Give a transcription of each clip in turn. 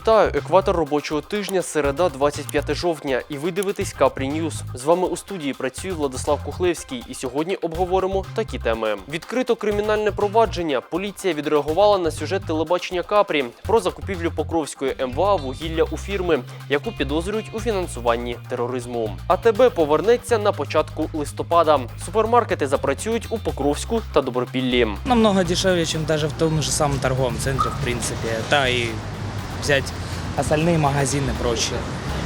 Вітаю! Екватор робочого тижня, середа, 25 жовтня. І ви дивитесь Капрі Ньюз. З вами у студії працює Владислав Кухлевський. І сьогодні обговоримо такі теми. Відкрито кримінальне провадження. Поліція відреагувала на сюжет телебачення Капрі про закупівлю Покровської МВА вугілля у фірми, яку підозрюють у фінансуванні тероризму. АТБ повернеться на початку листопада. Супермаркети запрацюють у Покровську та Добропіллі. Намного дешевле, чем даже в том же самом торговом центре, в принципе. Да, и взять остальные магазины проще.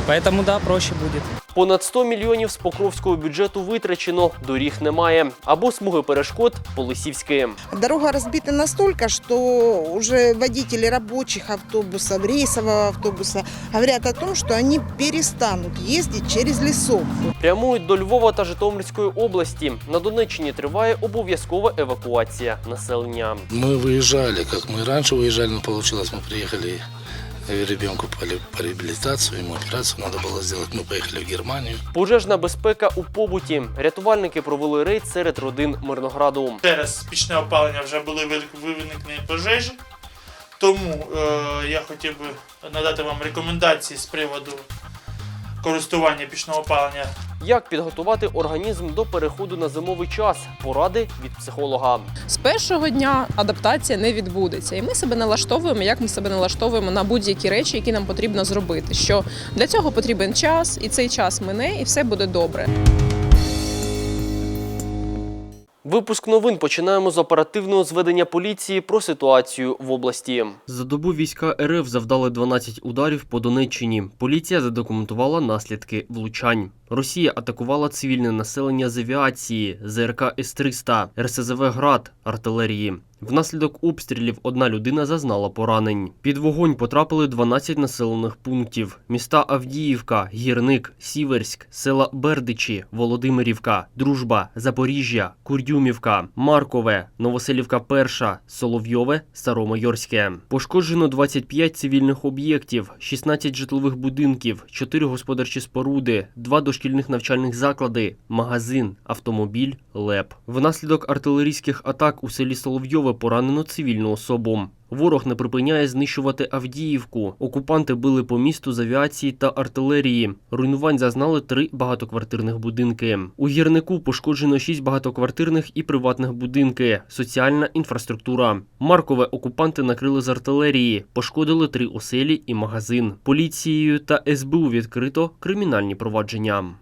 Поэтому, да, проще будет. Понад 100 мільйонів з покровського бюджету витрачено, доріг немає. Або смуги перешкод по Лисівськи. Дорога разбита настолько, что уже водители рабочих автобусов, рейсового автобуса говорят о том, что они перестанут ездить через лесок. Прямують до Львова та Житомирської області. На Донеччині триває обов'язкова евакуація населення. Мы выезжали, как мы и раньше выезжали, но получилось, мы приехали э, ребенку по, ле- йому операцію ему операцию надо было сделать, мы поехали в Германию. Пожежна безпека у побуті. Рятувальники провели рейд серед родин Мирнограду. через пічне опалення вже були виник- виникнені пожежі. Тому е, я хотів би надати вам рекомендації з приводу користування пічного опалення Як підготувати організм до переходу на зимовий час? Поради від психолога. з першого дня адаптація не відбудеться, і ми себе налаштовуємо, як ми себе налаштовуємо на будь-які речі, які нам потрібно зробити. Що для цього потрібен час, і цей час мине, і все буде добре. Випуск новин починаємо з оперативного зведення поліції про ситуацію в області. За добу війська РФ завдали 12 ударів по Донеччині. Поліція задокументувала наслідки влучань. Росія атакувала цивільне населення з авіації, ЗРК С-300, РСЗВ «Град», артилерії. Внаслідок обстрілів одна людина зазнала поранень. Під вогонь потрапили 12 населених пунктів: міста Авдіївка, Гірник, Сіверськ, села Бердичі, Володимирівка, Дружба, Запоріжжя, Курдюмівка, Маркове, Новоселівка Перша, Соловйове, Старомайорське. Пошкоджено 25 цивільних об'єктів, 16 житлових будинків, 4 господарчі споруди, 2 дошкільних навчальних заклади, магазин, автомобіль, ЛЕП. Внаслідок артилерійських атак у селі Соловйове поранено цивільну особу. Ворог не припиняє знищувати Авдіївку. Окупанти били по місту з авіації та артилерії. Руйнувань зазнали три багатоквартирних будинки. У гірнику пошкоджено шість багатоквартирних і приватних будинки, соціальна інфраструктура. Маркове окупанти накрили з артилерії, пошкодили три оселі і магазин. Поліцією та СБУ відкрито кримінальні провадження.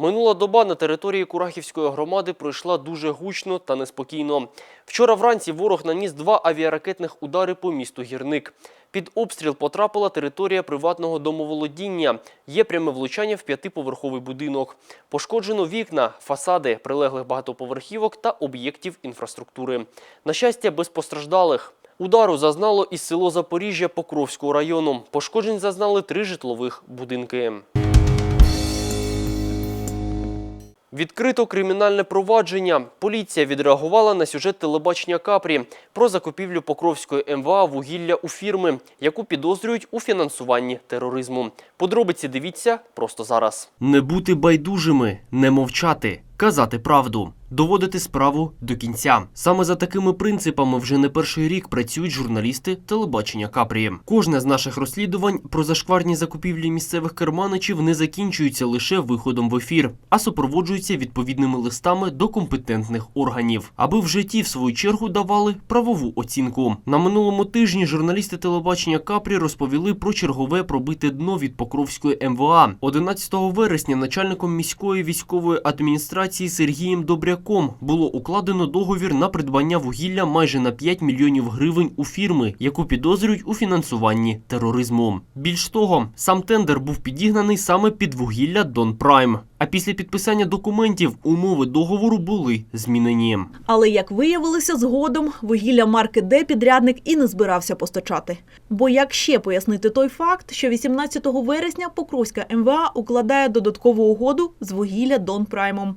Минула доба на території Курахівської громади пройшла дуже гучно та неспокійно. Вчора вранці ворог наніс два авіаракетних удари по місту Гірник. Під обстріл потрапила територія приватного домоволодіння. Є пряме влучання в п'ятиповерховий будинок. Пошкоджено вікна, фасади прилеглих багатоповерхівок та об'єктів інфраструктури. На щастя, без постраждалих. Удару зазнало і село Запоріжжя Покровського району. Пошкоджень зазнали три житлових будинки. Відкрито кримінальне провадження. Поліція відреагувала на сюжет телебачення Капрі про закупівлю Покровської МВА вугілля у фірми, яку підозрюють у фінансуванні тероризму. Подробиці дивіться просто зараз. Не бути байдужими, не мовчати, казати правду, доводити справу до кінця. Саме за такими принципами вже не перший рік працюють журналісти телебачення Капрі. Кожне з наших розслідувань про зашкварні закупівлі місцевих керманичів не закінчується лише виходом в ефір, а супроводжується відповідними листами до компетентних органів, аби в житті в свою чергу давали правову оцінку. На минулому тижні журналісти телебачення Капрі розповіли про чергове пробите дно від Покровської МВА. 11 вересня начальником міської військової адміністрації Сергієм Добряком було укладено договір на придбання вугілля майже на 5 мільйонів гривень у фірми, яку підозрюють у фінансуванні тероризму. Більш того, сам тендер був підігнаний саме під вугілля Дон Прайм. А після підписання документів умови договору були змінені. Але як виявилося згодом, вугілля марки Д підрядник і не збирався постачати. Бо як ще пояснити той факт, що 18 вересня Покровська МВА укладає додаткову угоду з вугілля Дон Праймом.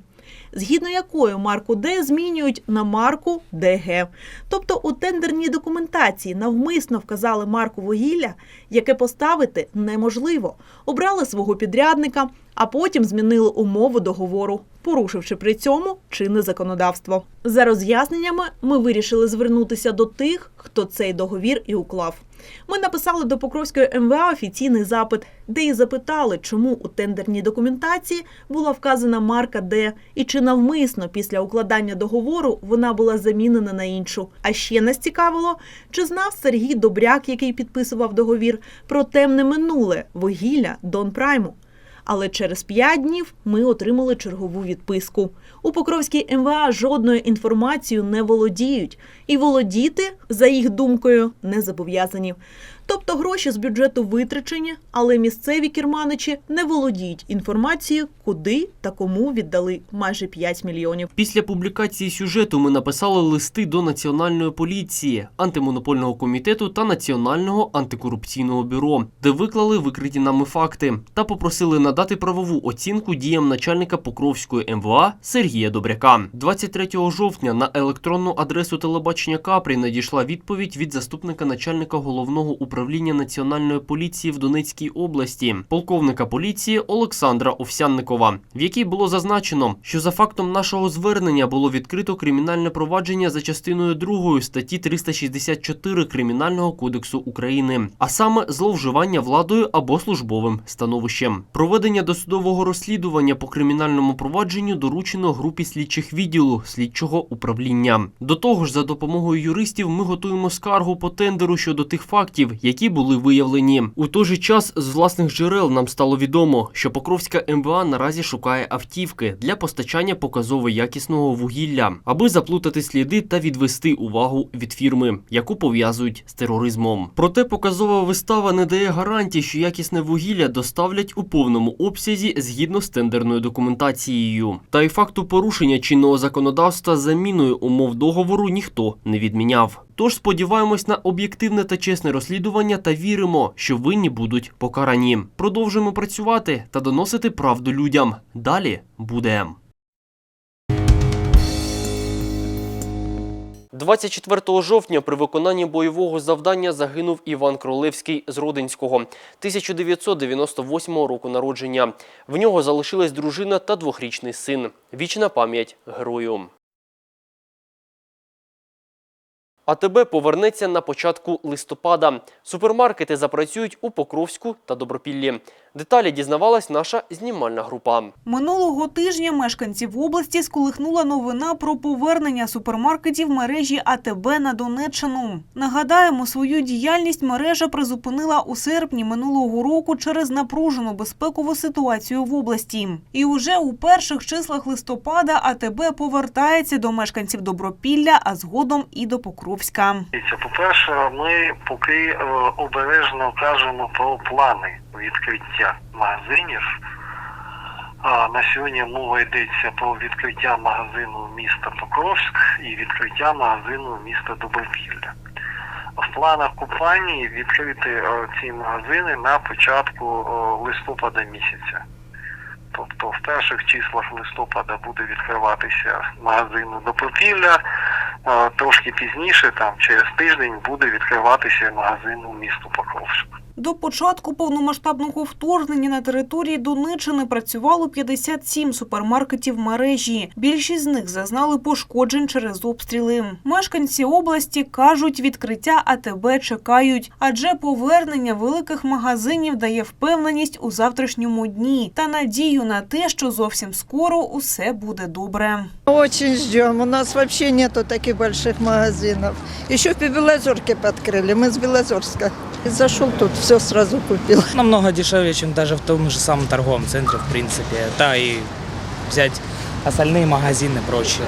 згідно якої марку Д змінюють на марку ДГ. Тобто у тендерній документації навмисно вказали марку вугілля, яке поставити неможливо. Обрали свого підрядника, а потім змінили умову договору, порушивши при цьому чинне законодавство. За роз'ясненнями ми вирішили звернутися до тих, хто цей договір і уклав. Ми написали до Покровської МВА офіційний запит, де і запитали, чому у тендерній документації була вказана марка Д і чи навмисно після укладання договору вона була замінена на іншу. А ще нас цікавило, чи знав Сергій Добряк, який підписував договір, про темне минуле вугілля Дон Прайму. Але через п'ять днів ми отримали чергову відписку. У Покровській МВА жодною інформацією не володіють, і володіти, за їх думкою, не зобов'язані. Тобто гроші з бюджету витрачені, але місцеві керманичі не володіють інформацією, куди та кому віддали майже 5 мільйонів. Після публікації сюжету ми написали листи до Національної поліції, антимонопольного комітету та Національного антикорупційного бюро, де виклали викриті нами факти та попросили надати правову оцінку діям начальника Покровської МВА Сергія Добряка. 23 жовтня на електронну адресу телебачення Капрі надійшла відповідь від заступника начальника головного управління національної поліції в Донецькій області, полковника поліції Олександра Овсянникова, в якій було зазначено, що за фактом нашого звернення було відкрито кримінальне провадження за частиною 2 статті 364 Кримінального кодексу України, а саме зловживання владою або службовим становищем. Проведення досудового розслідування по кримінальному провадженню доручено групі слідчих відділу слідчого управління. До того ж, за допомогою юристів ми готуємо скаргу по тендеру щодо тих фактів, які були виявлені. У той же час з власних джерел нам стало відомо, що Покровська МВА наразі шукає автівки для постачання показово якісного вугілля, аби заплутати сліди та відвести увагу від фірми, яку пов'язують з тероризмом. Проте показова вистава не дає гарантій, що якісне вугілля доставлять у повному обсязі згідно з тендерною документацією. Та й факту порушення чинного законодавства заміною умов договору ніхто не відміняв. Тож сподіваємось на об'єктивне та чесне розслідування та віримо, що винні будуть покарані. Продовжуємо працювати та доносити правду людям. Далі буде. 24 жовтня при виконанні бойового завдання загинув Іван Кролевський з Родинського 1998 року народження. В нього залишилась дружина та двохрічний син. Вічна пам'ять герою. АТБ повернеться на початку листопада. Супермаркети запрацюють у Покровську та Добропіллі. Деталі дізнавалась наша знімальна група. Минулого тижня мешканців області сколихнула новина про повернення супермаркетів мережі АТБ на Донеччину. Нагадаємо, свою діяльність мережа призупинила у серпні минулого року через напружену безпекову ситуацію в області. І уже у перших числах листопада АТБ повертається до мешканців Добропілля, а згодом і до Покровська. Дивіться, по-перше, ми поки е, обережно кажемо про плани відкриття магазинів. На сьогодні мова йдеться про відкриття магазину міста Покровськ і відкриття магазину міста Добропілля. В планах компанії відкрити е, ці магазини на початку е, листопада місяця. Тобто в перших числах листопада буде відкриватися магазин е, трошки пізніше, там через тиждень, буде відкриватися магазин у місту Покровськ. До початку повномасштабного вторгнення на території Донеччини працювало 57 супермаркетів мережі. Більшість з них зазнали пошкоджень через обстріли. Мешканці області кажуть, відкриття АТБ чекають, адже повернення великих магазинів дає впевненість у завтрашньому дні та надію на те, що зовсім скоро усе буде добре. Очень ждем. У нас вообще нету таких больших магазинов. Еще в Белозерке подкрыли. Мы с Белозерска. Зашел тут, все сразу купил. Намного дешевле, чем даже в том же самом торговом центре, в принципе. Да, и взять остальные магазины прочее.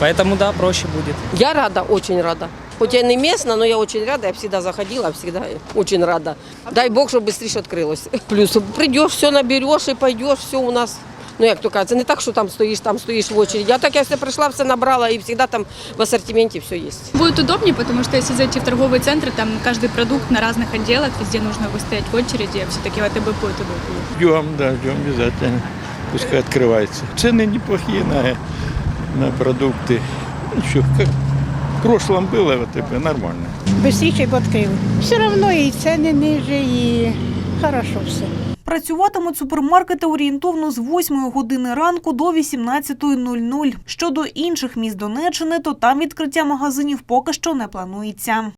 Поэтому, да, проще будет. Я рада, очень рада. Хоть я не местная, но я очень рада. Я всегда заходила, всегда очень рада. Дай Бог, чтобы быстрее открылось. Плюс придешь, все наберешь и пойдешь, все у нас. Ну, як то кажется, не так, що там стоїш, там стоїш в очереди. Я так я все прийшла, все набрала, і завжди там в ассортименте все є. Будет удобнее, потому что если зайти в торговый центр, там каждый продукт на разных отделах, везде нужно выстоять в очереди, а все-таки в АТБ будет удобнее. Ждем, да, ждем обязательно. пускай открывается. Цены неплохие на, на продукты. Ничего, как в прошлом было, вот это нормально. Быстріше б відкрили. Все одно і ціни ниже, і хорошо все. Працюватимуть супермаркети орієнтовно з 8 години ранку до 18.00. Щодо інших міст Донеччини, то там відкриття магазинів поки що не планується.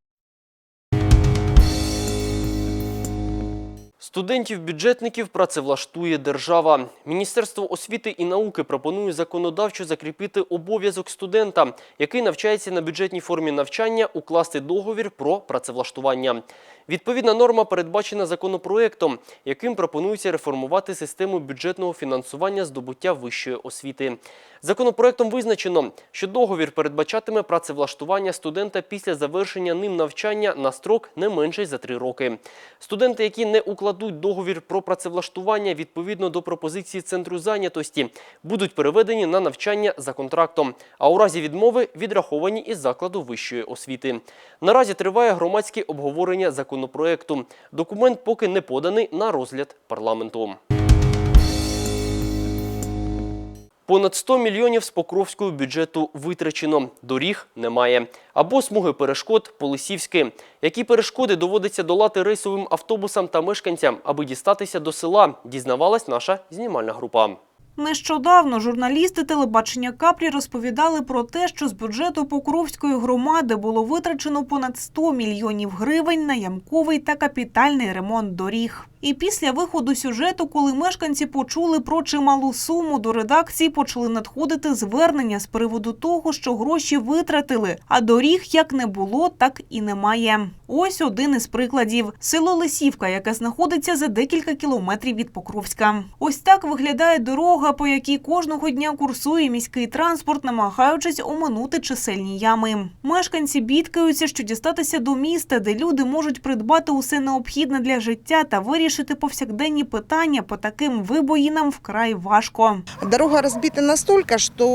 Студентів-бюджетників працевлаштує держава. Міністерство освіти і науки пропонує законодавчо закріпити обов'язок студента, який навчається на бюджетній формі навчання, укласти договір про працевлаштування. Відповідна норма передбачена законопроектом, яким пропонується реформувати систему бюджетного фінансування здобуття вищої освіти. Законопроектом визначено, що договір передбачатиме працевлаштування студента після завершення ним навчання на строк не менший за три роки. Студенти, які не укладуть договір про працевлаштування відповідно до пропозиції центру зайнятості, будуть переведені на навчання за контрактом, а у разі відмови відраховані із закладу вищої освіти. Наразі триває громадське обговорення законопроекту. Документ поки не поданий на розгляд парламенту. Понад 100 мільйонів з Покровського бюджету витрачено. Доріг немає. Або смуги перешкод Полисівські. Які перешкоди доводиться долати рейсовим автобусам та мешканцям, аби дістатися до села, дізнавалась наша знімальна група. Нещодавно журналісти телебачення каплі розповідали про те, що з бюджету Покровської громади було витрачено понад 100 мільйонів гривень на ямковий та капітальний ремонт доріг. І після виходу сюжету, коли мешканці почули про чималу суму, до редакції почали надходити звернення з приводу того, що гроші витратили, а доріг як не було, так і немає. Ось один із прикладів: село Лисівка, яке знаходиться за декілька кілометрів від Покровська. Ось так виглядає дорога, по якій кожного дня курсує міський транспорт, намагаючись оминути чисельні ями. Мешканці бідкаються, що дістатися до міста, де люди можуть придбати усе необхідне для життя та вирішити повсякденні питання по таким вибоїнам вкрай важко. Дорога разбита настолько, что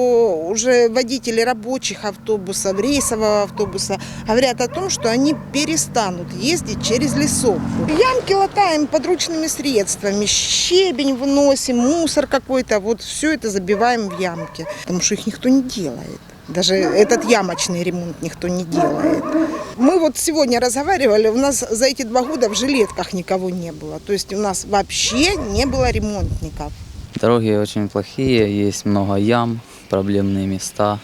уже водители рабочих автобусов, рейсового автобуса говорят о том, что они перестанут ездить через лесовку. Ямки латаем подручными средствами, щебень выносим, мусор какой-то, вот все это забиваем в ямки, потому что их никто не делает. Даже этот ямочный ремонт никто не делает. Мы вот сегодня разговаривали, у нас за эти два года в жилетках никого не было. То есть у нас вообще не было ремонтников. Дороги очень плохие, есть много ям, проблемные места.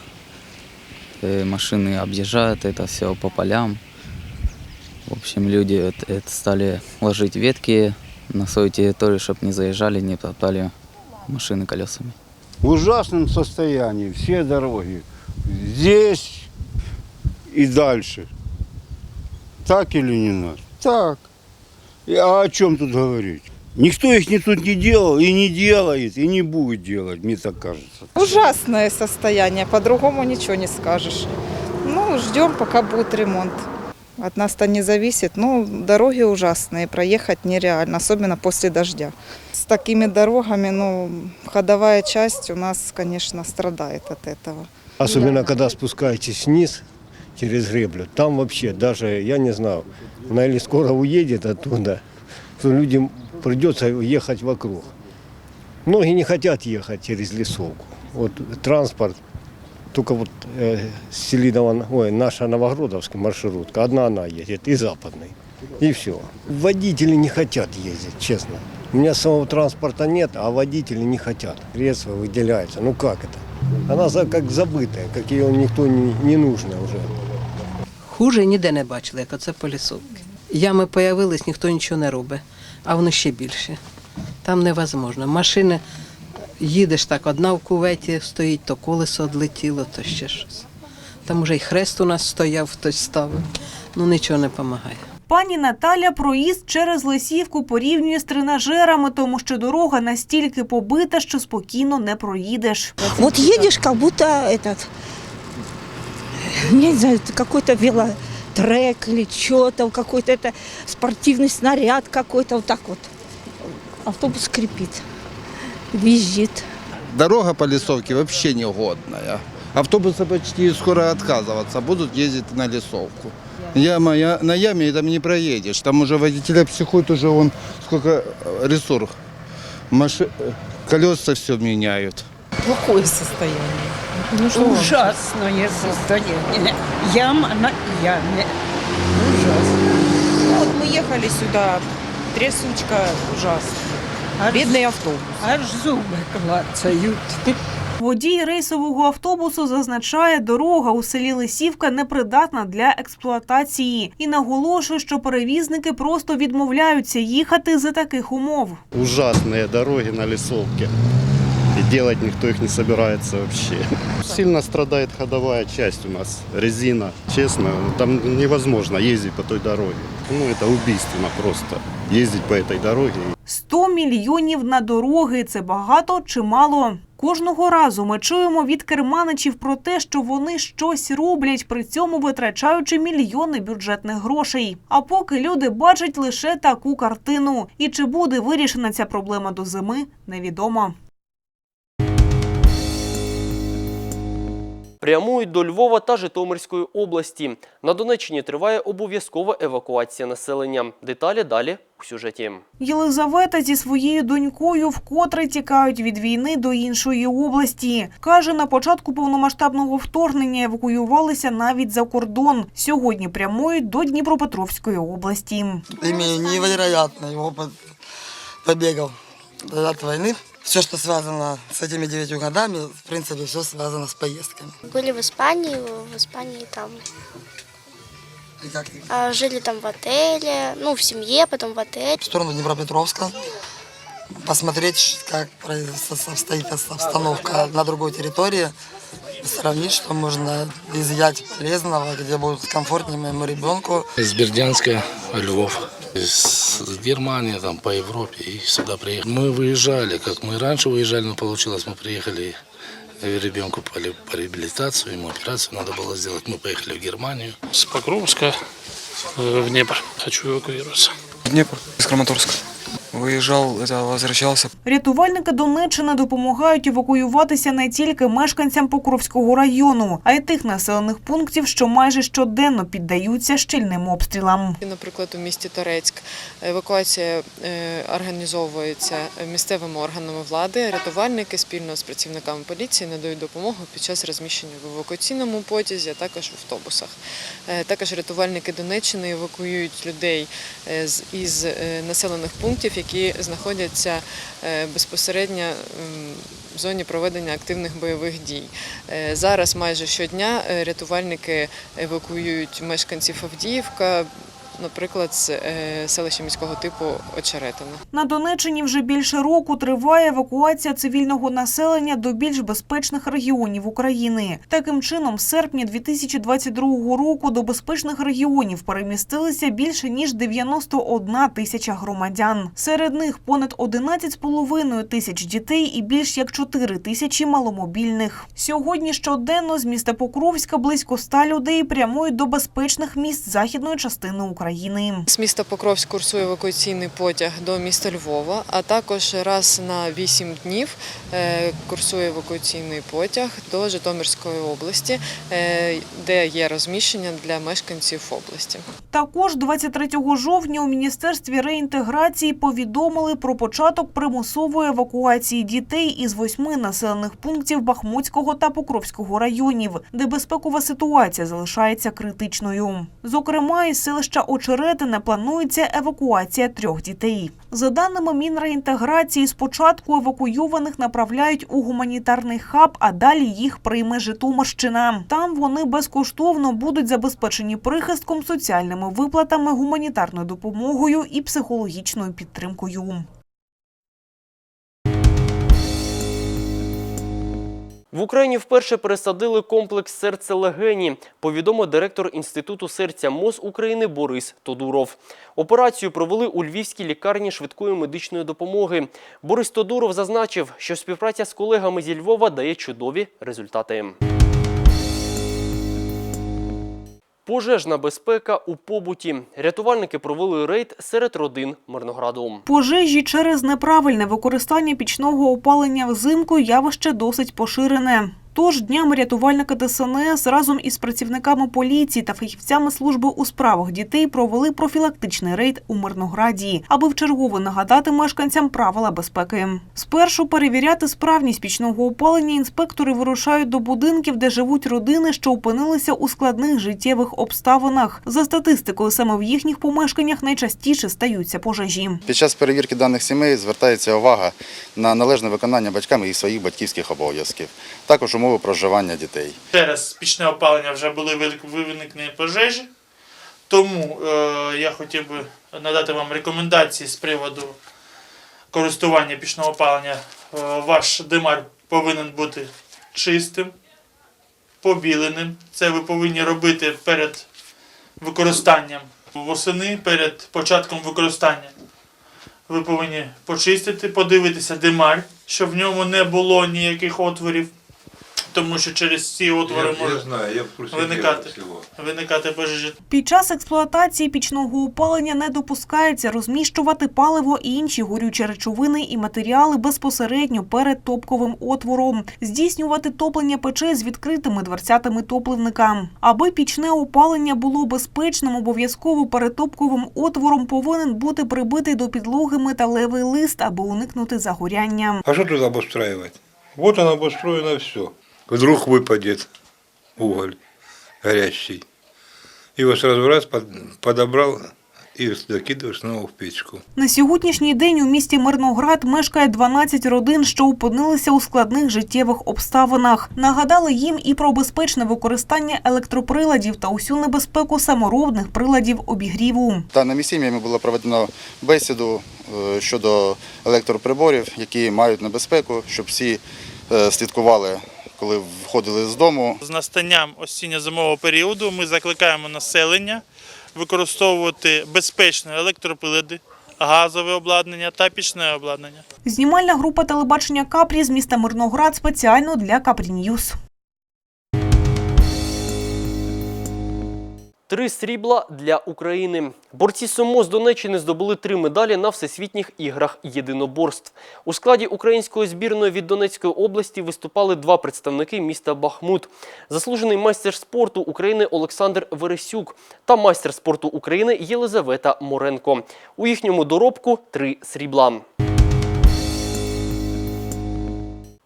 Э, Машины объезжают это все по полям. В общем, люди это стали ложить ветки на свою территорию, чтобы не заезжали, не топтали машины колесами. в ужасном состоянии все дороги. Здесь и дальше. Так или не надо? Так. А о чем тут говорить? Никто их не тут не делал и не делает, и не будет делать, мне так кажется. Ужасное состояние, по-другому ничего не скажешь. Ну, ждем, пока будет ремонт. От нас-то не зависит, но дороги ужасные, проехать нереально, особенно после дождя. С такими дорогами, ну, ходовая часть у нас, конечно, страдает от этого. Особенно, когда спускаетесь вниз через греблю. Там вообще даже, я не знаю, она или скоро уедет оттуда, то людям придется ехать вокруг. Многие не хотят ехать через лесовку. Вот транспорт, только вот э, Селидова, ой, наша Новогродовская маршрутка, одна она едет, и западный. И все. Водители не хотят ездить, честно. У меня самого транспорта нет, а водители не хотят. Средства выделяются. Ну как это? Она за- как забытая, как ее никто не, нужно уже. Хуже ніде не бачили, як оце полісовки. Ями появились, ніхто нічого не робить, а воно ще більше. Там невозможно. Машини їдеш так, одна в куветі стоїть, то колесо відлетіло, то ще щось. Там уже й хрест у нас стояв, хтось ставив. Ну нічого не допомагає. Пані Наталя проїзд через Лисівку порівнює з тренажерами, тому що дорога настільки побита, що спокійно не проїдеш. Вот едешь, как будто этот, не знаю, это какой-то велотрек или что-то, какой-то это спортивный снаряд какой-то, вот так вот. Автобус скрипит, визжит. Дорога по лесовке вообще негодная. Автобусы почти скоро отказываться будут ездить на лесовку. Яма, я, на яме там не проедешь. Там уже водителя психует, уже он сколько э, ресурс Маши... Колеса все меняют. Плохое состояние. Ну что вам? Ужасное состояние. Яма на яме. Ужасно. Ну, вот мы ехали сюда, трясучка ужасная. Бедный автобус. Аж зубы клацают. Водій рейсового автобусу зазначає, дорога у селі Лисівка непридатна для експлуатації і наголошує, що перевізники просто відмовляються їхати за таких умов. ужасные дороги на лесовке. И делать никто их не собирается вообще. Сильно страдает ходовая часть у нас, резина. Честно, там невозможно ездить по той дороге. Ну, это убийственно просто. Ездить по этой дороге 100 мільйонів на дороги це багато чи мало? Кожного разу ми чуємо від керманичів про те, що вони щось роблять, при цьому витрачаючи мільйони бюджетних грошей. А поки люди бачать лише таку картину. І чи буде вирішена ця проблема до зими, невідомо. Прямують до Львова та Житомирської області. На Донеччині триває обов'язкова евакуація населення. Деталі далі у сюжеті. Єлизавета зі своєю донькою вкотре тікають від війни до іншої області. Каже, на початку повномасштабного вторгнення евакуювалися навіть за кордон. Сьогодні прямують до Дніпропетровської області. имею невероятный опыт побегов от войны. Все, что связано с этими девятью годами, в принципе, все связано с поездками. Были в Испании, в Испании там И как ты? а, жили там в отеле, ну в семье, потом в отеле. В сторону Днепропетровска. Посмотреть, как обстоит обстановка на другой территории. Сравнить, что можно изъять полезного, где будет комфортнее моему ребенку. Из Бердянска, Львов, из Германии, там, по Европе и сюда приехали. Мы выезжали, как мы раньше выезжали, но получилось, мы приехали э, ребенку по, ли- по реабилитацию, ему операцию надо было сделать. Мы поехали в Германию. С Покровска э, в Днепр. Хочу эвакуироваться. Днепр, из Краматорска. Выезжал, это возвращался. Рятувальники Донеччини допомагають евакуюватися не тільки мешканцям Покровського району, а й тих населених пунктів, що майже щоденно піддаються щільним обстрілам. Наприклад, у місті Торецьк евакуація е, організовується місцевими органами влади. Рятувальники спільно з працівниками поліції надають допомогу під час розміщення в евакуаційному потязі, а також в автобусах. Е, Також рятувальники Донеччини евакуюють людей е, із е, населених пунктів, які знаходяться е, безпосередньо в зоні проведення активних бойових дій. Е, Зараз майже щодня е, рятувальники евакуюють мешканців Авдіївка, наприклад, з е, селища міського типу Очеретина. На Донеччині вже більше року триває евакуація цивільного населення до більш безпечних регіонів України. Таким чином, з серпня 2022 року до безпечних регіонів перемістилися більше ніж 91 тисяча громадян. Серед них понад 11,5 тисяч дітей і більш як 4 тисячі маломобільних. Сьогодні щоденно з міста Покровська близько 100 людей прямують до безпечних міст західної частини України. З міста Покровськ курсує евакуаційний потяг до міста Львова, а також раз на 8 днів е, курсує евакуаційний потяг до Житомирської області, е, де є розміщення для мешканців області. Також 23 жовтня у Міністерстві реінтеграції повідомили про початок примусової евакуації дітей із восьми населених пунктів Бахмутського та Покровського районів, де безпекова ситуація залишається критичною. Зокрема, із селища Очеретине планується евакуація трьох дітей. За даними Мінреінтеграції, спочатку евакуйованих направляють у гуманітарний хаб, а далі їх прийме Житомирщина. Там вони безкоштовно будуть забезпечені прихистком, соціальними виплатами, гуманітарною допомогою і психологічною підтримкою. В Україні вперше пересадили комплекс серце легені, повідомив директор Інституту серця МОЗ України Борис Тодуров. Операцію провели у Львівській лікарні швидкої медичної допомоги. Борис Тодуров зазначив, що співпраця з колегами зі Львова дає чудові результати. Пожежна безпека у побуті. Рятувальники провели рейд серед родин Мирнограду. Пожежі через неправильне використання пічного опалення взимку явище досить поширене. Тож днями рятувальники ДСНС разом із працівниками поліції та фахівцями служби у справах дітей провели профілактичний рейд у Мирнограді, аби вчергово нагадати мешканцям правила безпеки. Спершу перевіряти справність пічного опалення інспектори вирушають до будинків, де живуть родини, що опинилися у складних життєвих обставинах. За статистикою, саме в їхніх помешканнях найчастіше стаються пожежі. Під час перевірки даних сімей звертається увага на належне виконання батьками їх своїх батьківських обов'язків, також умови проживання дітей. Через пічне опалення вже були виник- виникнені пожежі, тому е, я хотів би надати вам рекомендації з приводу користування пічного опалення. Е, ваш димар повинен бути чистим, побіленим. Це ви повинні робити перед використанням восени, перед початком використання. Ви повинні почистити, подивитися димар, щоб в ньому не було ніяких отворів, тому що через ці отвори знаю, я в курсі виникати, виникати пожежі. Під час експлуатації пічного опалення не допускається розміщувати паливо і інші горючі речовини і матеріали безпосередньо перед топковим отвором, здійснювати топлення печей з відкритими дверцятами топливника. Аби пічне опалення було безпечним, обов'язково перед топковим отвором повинен бути прибитий до підлоги металевий лист, аби уникнути загоряння. А что тут обустраивать? Вот оно обустроено все. Вдруг выпадет уголь горящий. Его сразу раз под- подобрал и закидываешь снова в печку. На сьогоднішній день у місті Мирноград мешкає 12 родин, що опинилися у складних життєвих обставинах. Нагадали їм і про безпечне використання електроприладів та усю небезпеку саморобних приладів обігріву. Даними сім'ями було проведено бесіду е, щодо електроприборів, які мають небезпеку, щоб всі е, слідкували, коли входили з дому. З настанням осінньо-зимового періоду ми закликаємо населення використовувати безпечні електроприлади, газове обладнання та пічне обладнання. Знімальна група телебачення Капрі з міста Мирноград спеціально для Капрі Ньюс. Три срібла для України. Борці СОМО з Донеччини здобули три медалі на всесвітніх іграх єдиноборств. У складі української збірної від Донецької області виступали два представники міста Бахмут. Заслужений майстер спорту України Олександр Вересюк та майстер спорту України Єлизавета Моренко. У їхньому доробку три срібла.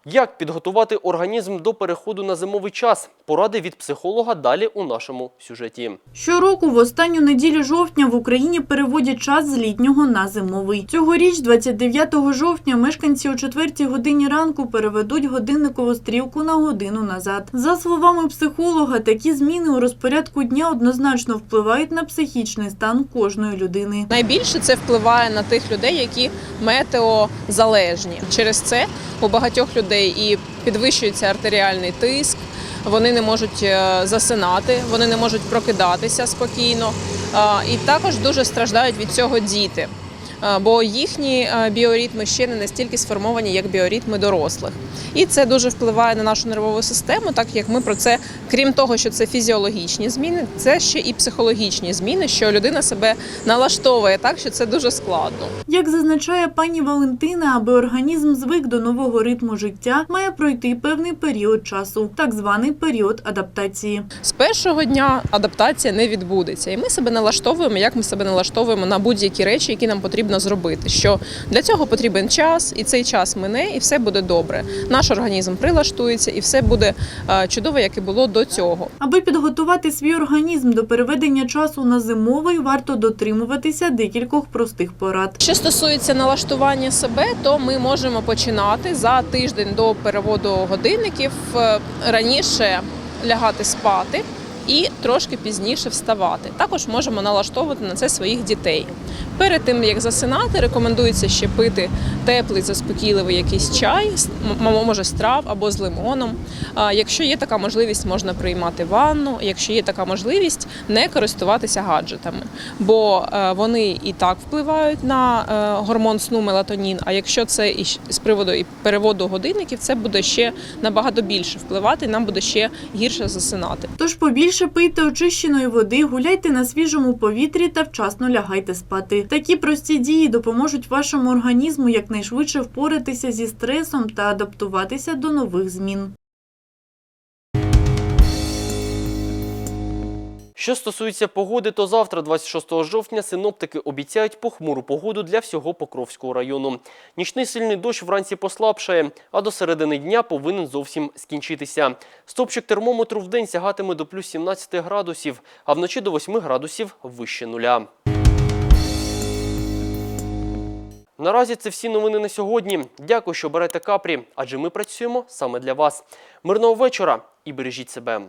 Як підготувати організм до переходу на зимовий час? Поради від психолога далі у нашому сюжеті. Щороку в останню неділю жовтня в Україні переводять час з літнього на зимовий. Цьогоріч, 29 жовтня, мешканці о 4 годині ранку переведуть годинникову стрілку на годину назад. За словами психолога, такі зміни у розпорядку дня однозначно впливають на психічний стан кожної людини. Найбільше це впливає на тих людей, які метеозалежні. Через це у багатьох людей і підвищується артеріальний тиск. Вони не можуть е, засинати, вони не можуть прокидатися спокійно. І також дуже страждають від цього діти, бо їхні біоритми ще не настільки сформовані, як біоритми дорослих. І це дуже впливає на нашу нервову систему, так як ми про це, крім того, що це фізіологічні зміни, це ще і психологічні зміни, що людина себе налаштовує так, що це дуже складно. Як зазначає пані Валентина, аби організм звик до нового ритму життя, має пройти певний період часу, так званий період адаптації. З першого дня адаптація не відбудеться, і ми себе налаштовуємо, як ми себе налаштовуємо на будь-які речі, які нам потрібно зробити. Що для цього потрібен час, і цей час мине, і все буде добре. Наш організм прилаштується, і все буде е, чудово, як і було до цього. Аби підготувати свій організм до переведення часу на зимовий, варто дотримуватися декількох простих порад. Що стосується налаштування себе, то ми можемо починати за тиждень до переводу годинників е, раніше лягати спати. І трошки пізніше вставати. Також можемо налаштовувати на це своїх дітей. Перед тим як засинати, рекомендується ще пити теплий, заспокійливий якийсь чай, може з трав або з лимоном. Якщо є така можливість, можна приймати ванну. Якщо є така можливість, не користуватися гаджетами, бо е, вони і так впливають на е, гормон сну мелатонін. А якщо це і з приводу і переводу годинників, це буде ще набагато більше впливати, і нам буде ще гірше засинати. Тож побільше пийте очищеної води, гуляйте на свіжому повітрі та вчасно лягайте спати. Такі прості дії допоможуть вашому організму якнайшвидше впоратися зі стресом та адаптуватися до нових змін. Що стосується погоди, то завтра, 26 жовтня, синоптики обіцяють похмуру погоду для всього Покровського району. Нічний сильний дощ вранці послабшає, а до середини дня повинен зовсім скінчитися. Стопчик термометру в день сягатиме до плюс 17 градусів, а вночі до 8 градусів вище нуля. Наразі це всі новини на сьогодні. Дякую, що берете капрі, адже ми працюємо саме для вас. Мирного вечора і бережіть себе.